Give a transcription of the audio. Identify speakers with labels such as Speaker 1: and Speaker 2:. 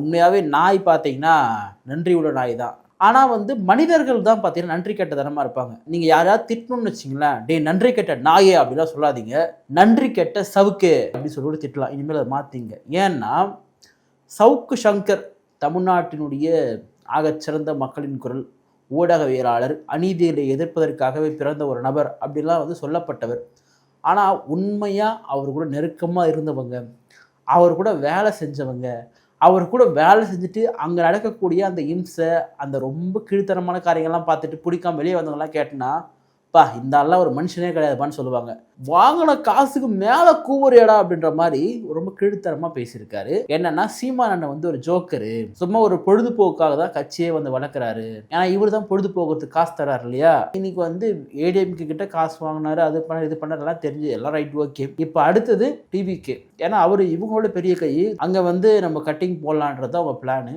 Speaker 1: உண்மையாகவே நாய் பார்த்தீங்கன்னா நன்றியுள்ள நாய் தான் ஆனால் வந்து மனிதர்கள் தான் பார்த்தீங்கன்னா நன்றி கெட்ட தனமாக இருப்பாங்க. நீங்கள் யாரையாவது திட்டணும்னு வச்சிங்களேன் டே நன்றி கெட்ட நாயே அப்படிலாம் சொல்லாதீங்க. நன்றி கெட்ட சவுக்கு அப்படின்னு சொல்லிட்டு கூட திட்டலாம். இனிமேல் அதை மாற்றிங்க ஏன்னா சவுக்கு சங்கர் தமிழ்நாட்டினுடைய ஆகச்சிறந்த மக்களின் குரல் ஊடகவியலாளர் அநீதியை எதிர்ப்பதற்காகவே பிறந்த ஒரு நபர் அப்படிலாம் வந்து சொல்லப்பட்டவர். ஆனால் உண்மையாக அவர் கூட நெருக்கமாக இருந்தவங்க அவர் கூட வேலை செஞ்சவங்க அவர் கூட வேலை செஞ்சுட்டு அங்கே நடக்கக்கூடிய அந்த இம்சை அந்த ரொம்ப கீழ்த்தனமான காரியங்கள்லாம் பார்த்துட்டு பிடிக்காம வெளியே வந்தவங்கலாம் கேட்டனா பா இந்த ஆள்லாம் ஒரு மனுஷனே கிடையாதுப்பான்னு சொல்லுவாங்க. வாங்கின காசுக்கு மேலே கூவுறியடா அப்படின்ற மாதிரி ரொம்ப கீழ்த்தரமாக பேசியிருக்காரு. என்னன்னா சீமான் அண்ணன் வந்து ஒரு ஜோக்கரு. சும்மா ஒரு பொழுதுபோக்காக தான் கட்சியே வந்து வளர்க்குறாரு. ஏன்னா இவர் தான் பொழுதுபோக்குறதுக்கு காசு தராரு இல்லையா? இன்னைக்கு வந்து ஏடிஎம்கே கிட்ட காசு வாங்கினாரு அது பண்ண இது பண்ணதெல்லாம் தெரிஞ்சு எல்லாம் ரைட் ஓகே இப்போ அடுத்தது டிவிக்கு ஏன்னா அவர் இவங்களோட பெரிய கை. அங்கே வந்து நம்ம கட்டிங் போடலான்றது அவங்க பிளானு